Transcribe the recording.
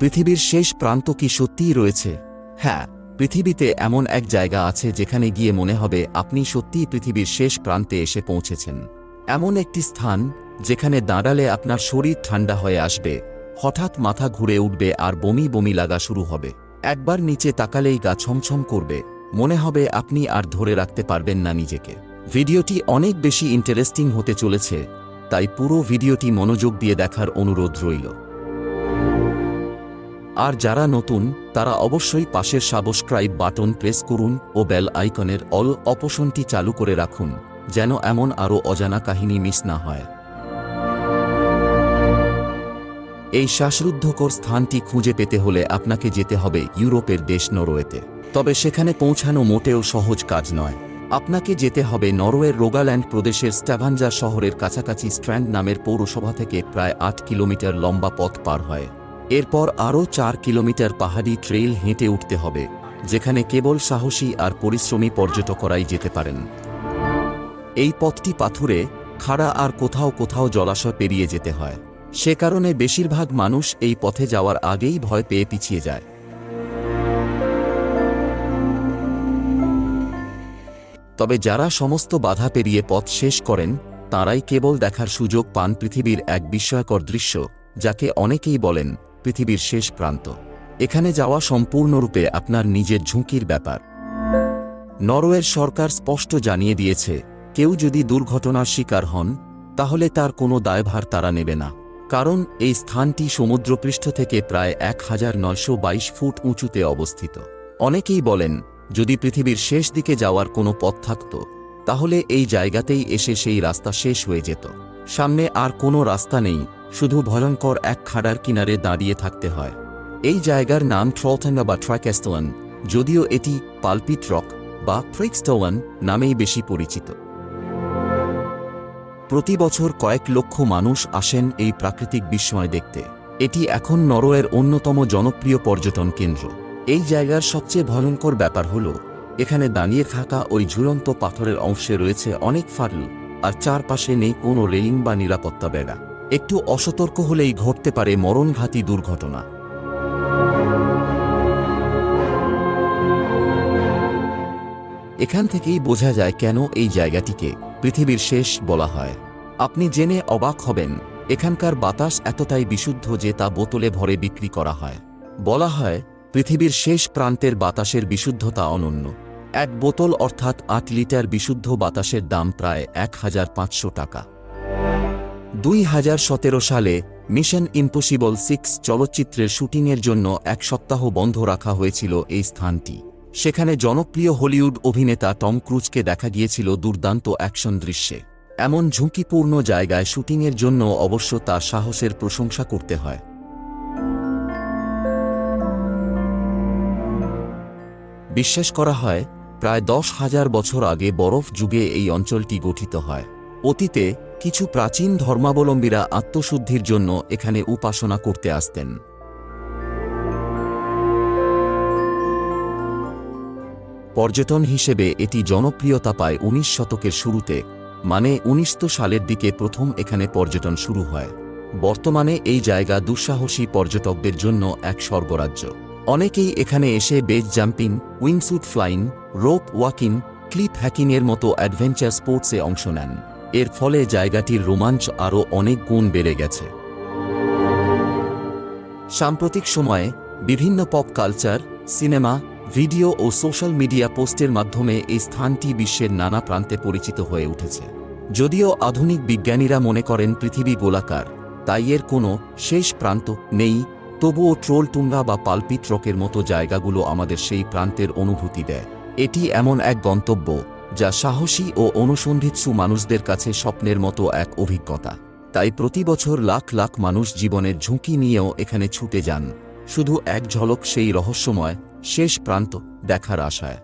পৃথিবীর শেষ প্রান্ত কি সত্যিই রয়েছে? হ্যাঁ পৃথিবীতে এমন এক জায়গা আছে যেখানে গিয়ে মনে হবে আপনি সত্যিই পৃথিবীর শেষ প্রান্তে এসে পৌঁছেছেন। এমন একটি স্থান যেখানে দাঁড়ালে আপনার শরীর ঠান্ডা হয়ে আসবে, হঠাৎ মাথা ঘুরে উঠবে আর বমি বমি লাগা শুরু হবে। একবার নিচে তাকালেই গা ছমছম করবে, মনে হবে আপনি আর ধরে রাখতে পারবেন না নিজেকে। ভিডিওটি অনেক বেশি ইন্টারেস্টিং হতে চলেছে, তাই পুরো ভিডিওটি মনোযোগ দিয়ে দেখার অনুরোধ রইল। আর যারা নতুন, তারা অবশ্যই পাশের সাবস্ক্রাইব বাটন প্রেস করুন ও বেল আইকনের অল অপশনটি চালু করে রাখুন, যেন এমন আরও অজানা কাহিনী মিস না হয়। এই শ্বাসরুদ্ধকর স্থানটি খুঁজে পেতে হলে আপনাকে যেতে হবে ইউরোপের দেশ নরওয়েতে। তবে সেখানে পৌঁছানো মোটেও সহজ কাজ নয়। আপনাকে যেতে হবে নরওয়ের রোগাল্যান্ড প্রদেশের স্ট্যাভাঞ্জা শহরের কাছাকাছি স্ট্র্যান্ড নামের পৌরসভা থেকে প্রায় আট কিলোমিটার লম্বা পথ পার হয়। এরপর আরও চার কিলোমিটার পাহাড়ি ট্রেইল হেঁটে উঠতে হবে, যেখানে কেবল সাহসী আর পরিশ্রমী পর্যটকরাই যেতে পারেন। এই পথটি পাথুরে, খাড়া আর কোথাও কোথাও জলাশয় পেরিয়ে যেতে হয়। সে কারণে বেশিরভাগ মানুষ এই পথে যাওয়ার আগেই ভয় পেয়ে পিছিয়ে যায়। তবে যারা সমস্ত বাধা পেরিয়ে পথ শেষ করেন, তারাই কেবল দেখার সুযোগ পান পৃথিবীর এক বিস্ময়কর দৃশ্য, যাকে অনেকেই বলেন পৃথিবীর শেষ প্রান্ত। এখানে যাওয়া সম্পূর্ণরূপে আপনার নিজের ঝুঁকির ব্যাপার। নরওয়ের সরকার স্পষ্ট জানিয়ে দিয়েছে, কেউ যদি দুর্ঘটনার শিকার হন, তাহলে তার কোনো দায়ভার তারা নেবে না। কারণ এই স্থানটি সমুদ্রপৃষ্ঠ থেকে প্রায় এক হাজার নয়শো বাইশ ফুট উঁচুতে অবস্থিত। অনেকেই বলেন, যদি পৃথিবীর শেষ দিকে যাওয়ার কোনো পথ থাকত, তাহলে এই জায়গাতেই এসে সেই রাস্তা শেষ হয়ে যেত। সামনে আর কোনো রাস্তা নেই, শুধু ভয়ঙ্কর এক খাড়ার কিনারে দাঁড়িয়ে থাকতে হয়। এই জায়গার নাম ট্রলথাঙ্গা বা ট্রাক্যাস্টোয়ান যদিও এটি পালপিট রক বা ট্রিক্সটোয়ান নামেই বেশি পরিচিত। প্রতি বছর কয়েক লক্ষ মানুষ আসেন এই প্রাকৃতিক বিস্ময় দেখতে। এটি এখন নরওয়ের অন্যতম জনপ্রিয় পর্যটন কেন্দ্র। এই জায়গার সবচেয়ে ভয়ঙ্কর ব্যাপার হল, এখানে দাঁড়িয়ে থাকা ওই ঝুলন্ত পাথরের অংশে রয়েছে অনেক ফাটল। আর চারপাশে নেই কোনো রেলিং বা নিরাপত্তা বেড়া। একটু অসতর্ক হলেই ঘটতে পারে মরণঘাতী দুর্ঘটনা। এখান থেকেই বোঝা যায় কেন এই জায়গাটিকে পৃথিবীর শেষ বলা হয়। আপনি জেনে অবাক হবেন, এখানকার বাতাস এতটাই বিশুদ্ধ যে তা বোতলে ভরে বিক্রি করা হয়। বলা হয়, পৃথিবীর শেষ প্রান্তের বাতাসের বিশুদ্ধতা অনন্য। এক বোতল অর্থাৎ আট লিটার বিশুদ্ধ বাতাসের দাম প্রায় এক হাজার পাঁচশো টাকা। দুই হাজার সতেরো সালে মিশন ইম্পসিবল সিক্স চলচ্চিত্রের শুটিংয়ের জন্য এক সপ্তাহ বন্ধ রাখা হয়েছিল এই স্থানটি। সেখানে জনপ্রিয় হলিউড অভিনেতা টম ক্রুজকে দেখা গিয়েছিল দুর্দান্ত অ্যাকশন দৃশ্যে। এমন ঝুঁকিপূর্ণ জায়গায় শুটিংয়ের জন্য অবশ্য তার সাহসের প্রশংসা করতে হয়। বিশ্বাস করা হয় প্রায় দশ হাজার বছর আগে বরফ যুগে এই অঞ্চলটি গঠিত হয়। অতীতে কিছু প্রাচীন ধর্মাবলম্বীরা আত্মশুদ্ধির জন্য এখানে উপাসনা করতে আসতেন। পর্যটন হিসেবে এটি জনপ্রিয়তা পায় উনিশ শতকের শুরুতে মানে উনিশশো সালের দিকে প্রথম এখানে পর্যটন শুরু হয়। বর্তমানে এই জায়গা দুঃসাহসী পর্যটকদের জন্য এক স্বর্গরাজ্য। অনেকেই এখানে এসে base jumping wingsuit flying, rope walking, cliff হ্যাকিংয়ের মতো অ্যাডভেঞ্চার স্পোর্টসে অংশ নেন। এর ফলে জায়গাটির রোমাঞ্চ আরও অনেক গুণ বেড়ে গেছে। সাম্প্রতিক সময়ে বিভিন্ন পপ কালচার, সিনেমা, ভিডিও ও সোশ্যাল মিডিয়া পোস্টের মাধ্যমে এই স্থানটি বিশ্বের নানা প্রান্তে পরিচিত হয়ে উঠেছে। যদিও আধুনিক বিজ্ঞানীরা মনে করেন পৃথিবী গোলাকার, তাই এর কোনো শেষ প্রান্ত নেই তবুও ট্রোল টুঙ্গা বা পালপিট ট্রকের মতো জায়গাগুলো আমাদের সেই প্রান্তের অনুভূতি দেয়। এটি এমন এক গন্তব্য, যা সাহসী ও অনুসন্ধিৎসু মানুষদের কাছে স্বপ্নের মতো এক অভিজ্ঞতা। তাই প্রতি বছর লাখ লাখ মানুষ জীবনের ঝুঁকি নিয়েও এখানে ছুটে যান। শুধু এক ঝলক সেই রহস্যময়, শেষ প্রান্ত দেখার আশায়।